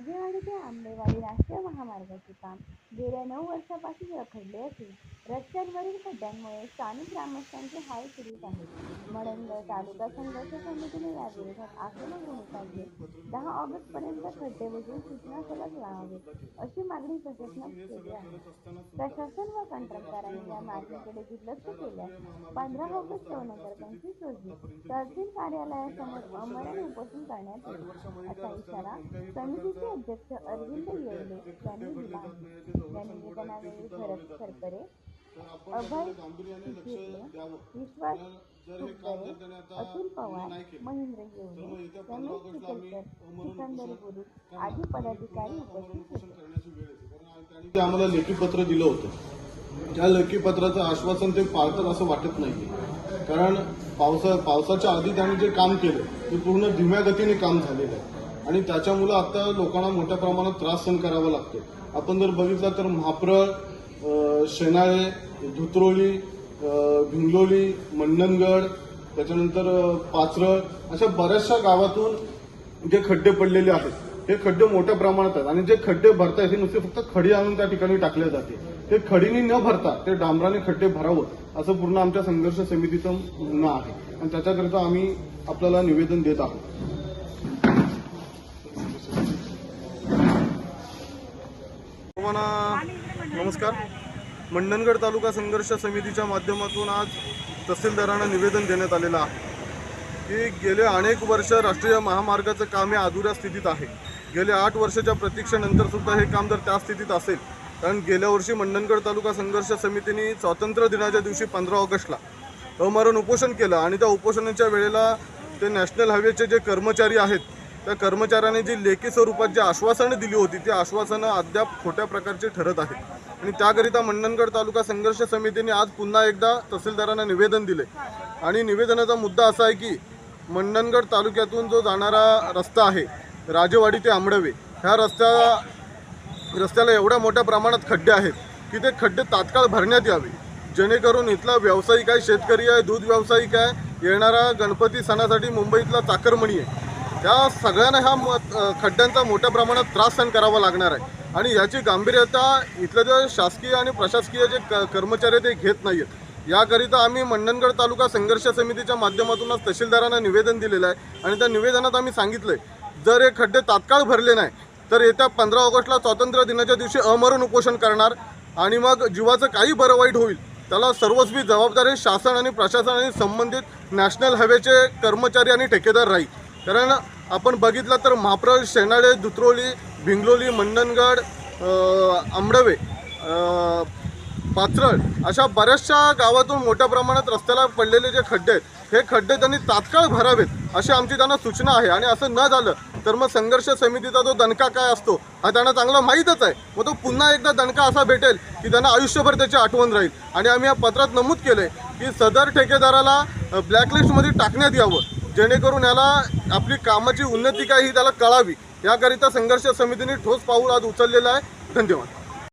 राजेवाडी ते आंबेवाडी राष्ट्रीय महामार्गाचे काम. गेल्या नऊ वर्षापासून रखडले असून रस्त्यांवरील खड्ड्यांमुळे स्थानिक ग्रामस्थांचे हाल सुरूच आहेत. मडणगड तालुका संघर्ष समितीने या विरोधात आक्रमक भूमिका घेत दहा ऑगस्ट पर्यंत खड्डे बुजवून सूचना फलक लावावे अशी मागणी प्रशासनात केली आहे. प्रशासन व कंत्राटदारांनी या मागणीकडे दुर्लक्ष केल्यास पंधरा ऑगस्ट दोन हजार पंचवीस रोजी तहसील कार्यालयासमोर अमरण उपोषण करण्यात येईल असा इशारा समितीचे अध्यक्ष अरविंद येवले यांनी दिला. या निवेदनावेळी भरत सरकरे अभय चिचिरले विश्वास सुपरे अतुल पवार महेंद्र येवले रमेश चिखलकर सिकंदर बुरुक आदी पदाधिकारी उपस्थित होते. आम्हाला लेखी पत्र दिलं होतं. त्या लेखी पत्राचं आश्वासन ते पाळतात असं वाटत नाही. कारण पावसा पावसाच्या आधी त्यांनी जे काम केलं ते पूर्ण धीम्या गतीने काम झालेलं आहे. आणि त्याच्यामुळं आता लोकांना मोठ्या प्रमाणात त्रास सहन करावा लागतो. आपण जर बघितलं तर म्हाप्रळ शेनाळे धुत्रोली भिंगलोली मंडनगड त्याच्यानंतर पाचरळ अशा बऱ्याचशा गावातून जे खड्डे पडलेले आहेत हे खड्डे मोठ्या प्रमाणात आहेत. आणि जे खड्डे भरता हे नुसते फक्त खडी आणून त्या ठिकाणी टाकले जाते. ते खडीने न भरता ते डांबराने खड्डे भरावं असं पूर्ण आमच्या संघर्ष समितीचं म्हणणं आहे. आणि त्याच्याकरिता आम्ही आपल्याला निवेदन देत आहोत. सर्वांना नमस्कार. मंडणगड तालुका संघर्ष समितीच्या माध्यमातून आज तहसीलदारांना निवेदन देण्यात आलेलं आहे की गेले अनेक वर्ष राष्ट्रीय महामार्गाचं काम हे अधुऱ्या स्थितीत आहे. गेले आठ वर्षाच्या प्रतीक्षेनंतर सुद्धा हे काम जर त्या स्थितीत असेल कारण गेल्या वर्षी मंडणगड तालुका संघर्ष समितीने स्वातंत्र्य दिनाच्या दिवशी पंधरा ऑगस्टला अमरण उपोषण केलं आणि त्या उपोषणाच्या वेळेला ते नॅशनल हायवेचे जे कर्मचारी आहेत त्या कर्मचाऱ्यांनी जी लेखी स्वरूपात जी आश्वासनं दिली होती ती आश्वासनं अद्याप खोट्या प्रकारची ठरत आहेत. आणि त्याकरिता मंडणगड तालुका संघर्ष समितीने आज पुन्हा एकदा तहसीलदारांना निवेदन दिले आणि निवेदनाचा मुद्दा असा आहे की मंडणगड तालुक्यातून जो जाणारा रस्ता आहे राजेवाडी ते आंबडवे ह्या रस्त्या रस्त्याला एवढ्या मोठ्या प्रमाणात खड्डे आहेत की ते खड्डे तात्काळ भरण्यात यावे. जेणेकरून इथला व्यावसायिक आहे शेतकरी आहे दूध व्यावसायिक आहे येणारा गणपती सणासाठी मुंबईतला चाकरमणी आहे. त्या सगळ्यांना ह्या म खड्ड्यांचा मोठ्या प्रमाणात त्रास सहन करावा लागणार आहे. आणि याची गांभीर्यता इथलं जे शासकीय आणि प्रशासकीय जे क कर्मचारी ते घेत नाही आहेत याकरिता आम्ही मंडणगड तालुका संघर्ष समितीच्या माध्यमातूनच तहसीलदारांना निवेदन दिलेलं आहे. आणि त्या निवेदनात आम्ही सांगितलंय जर हे खड्डे तात्काळ भरले नाही तर येत्या पंधरा ऑगस्टला स्वातंत्र्य दिनाच्या दिवशी अमरण उपोषण करणार आणि मग जीवाचं काही बरं वाईट होईल. त्याला सर्वस्वी जबाबदारी शासन आणि प्रशासन आणि संबंधित नॅशनल हायवेचे कर्मचारी आणि ठेकेदार राहील. कारण आपण बघितलं तर म्हाप्रळ शेनाळे दुत्रोली भिंगलोली मंडणगड आंबडवे अं, अशा बऱ्याचशा गावातून मोठ्या प्रमाणात रस्त्याला पडलेले जे खड्डे आहेत हे खड्डे त्यांनी तात्काळ भरावेत अशी आमची त्यांना सूचना आहे. आणि असं न झालं तर मग संघर्ष समितीचा जो दणका काय असतो हा त्यांना चांगला माहीतच आहे. मग तो पुन्हा एकदा दणका असा भेटेल की त्यांना आयुष्यभर त्याची आठवण राहील. आणि आम्ही या पत्रात नमूद केले की सदर ठेकेदाराला ब्लॅकलिस्टमध्ये टाकण्यात यावं. जेणेकरून याला आपली कामाची उन्नती काय ही त्याला कळावी. याकरिता संघर्ष समितीने ठोस पाऊल आज उचललेलं आहे. धन्यवाद.